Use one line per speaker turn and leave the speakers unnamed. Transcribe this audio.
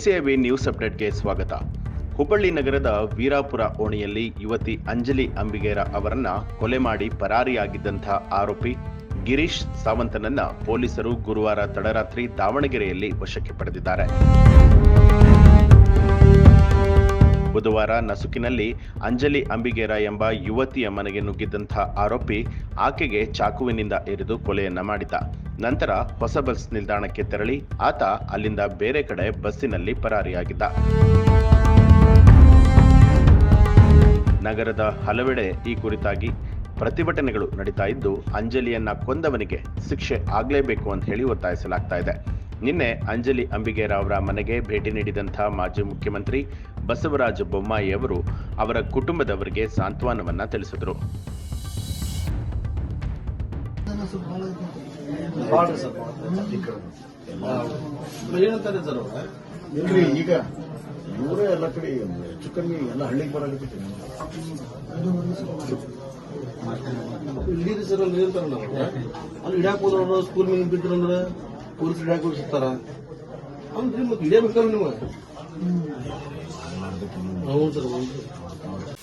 NCIB news ಅಪ್ಡೇಟ್ಗೆ ಸ್ವಾಗತ. ಹುಬ್ಬಳ್ಳಿ ನಗರದ ವೀರಾಪುರ ಓಣಿಯಲ್ಲಿ ಯುವತಿ ಅಂಜಲಿ ಅಂಬಿಗೇರ ಅವರನ್ನ ಕೊಲೆ ಮಾಡಿ ಪರಾರಿಯಾಗಿದ್ದಂಥ ಆರೋಪಿ ಗಿರೀಶ್ ಸಾವಂತನನ್ನ ಪೊಲೀಸರು ಗುರುವಾರ ತಡರಾತ್ರಿ ದಾವಣಗೆರೆಯಲ್ಲಿ ವಶಕ್ಕೆ ಪಡೆದಿದ್ದಾರೆ. ಬುಧವಾರ ನಸುಕಿನಲ್ಲಿ ಅಂಜಲಿ ಅಂಬಿಗೇರ ಎಂಬ ಯುವತಿಯ ಮನೆಗೆ ನುಗ್ಗಿದ್ದಂಥ ಆರೋಪಿ ಆಕೆಗೆ ಚಾಕುವಿನಿಂದ ಇರಿದು ಕೊಲೆಯನ್ನ ಮಾಡಿದ ನಂತರ ಹೊಸ ಬಸ್ ನಿಲ್ದಾಣಕ್ಕೆ ತೆರಳಿ ಆತ ಅಲ್ಲಿಂದ ಬೇರೆ ಕಡೆ ಬಸ್ಸಿನಲ್ಲಿ ಪರಾರಿಯಾಗಿದ್ದ. ನಗರದ ಹಲವೆಡೆ ಈ ಕುರಿತಾಗಿ ಪ್ರತಿಭಟನೆಗಳು ನಡೀತಾ ಇದ್ದು, ಅಂಜಲಿಯನ್ನ ಕೊಂದವನಿಗೆ ಶಿಕ್ಷೆ ಆಗಲೇಬೇಕು ಅಂತ ಹೇಳಿ ಒತ್ತಾಯಿಸಲಾಗ್ತಾ ಇದೆ. ನಿನ್ನೆ ಅಂಜಲಿ ಅಂಬಿಗೇರ ಅವರ ಮನೆಗೆ ಭೇಟಿ ನೀಡಿದಂಥ ಮಾಜಿ ಮುಖ್ಯಮಂತ್ರಿ ಬಸವರಾಜ ಬೊಮ್ಮಾಯಿ ಅವರು ಅವರ ಕುಟುಂಬದವರಿಗೆ ಸಾಂತ್ವನವನ್ನ ತಿಳಿಸಿದರು.
ಈಗ ಇವರೇ ಎಲ್ಲ ಕಡೆ ಹೆಚ್ಚು ಕಮ್ಮಿ ಎಲ್ಲ ಹಳ್ಳಿಗೆ ಬರಾಕತ್ತೈತಿ
ಇಲ್ಲಿರಿ ಸರ್ ಅಲ್ಲಿ ನಾವು ಅಲ್ಲಿ ಇಡಾಕ್ ಹೋದ್ರ ಸ್ಕೂಲ್ ಮೇಲೆ ಬಿದ್ರಂದ್ರ ಪೊಲೀಸ್ ಇಡಾಕ್ ಹೋಗಿರ್ತಾರ ಅಂದ್ರೆ ಮತ್ತೆ ಬೇಕಲ್ಲ ನಿಮಗೆ ಹೌದು ಸರ್ ಹೌದು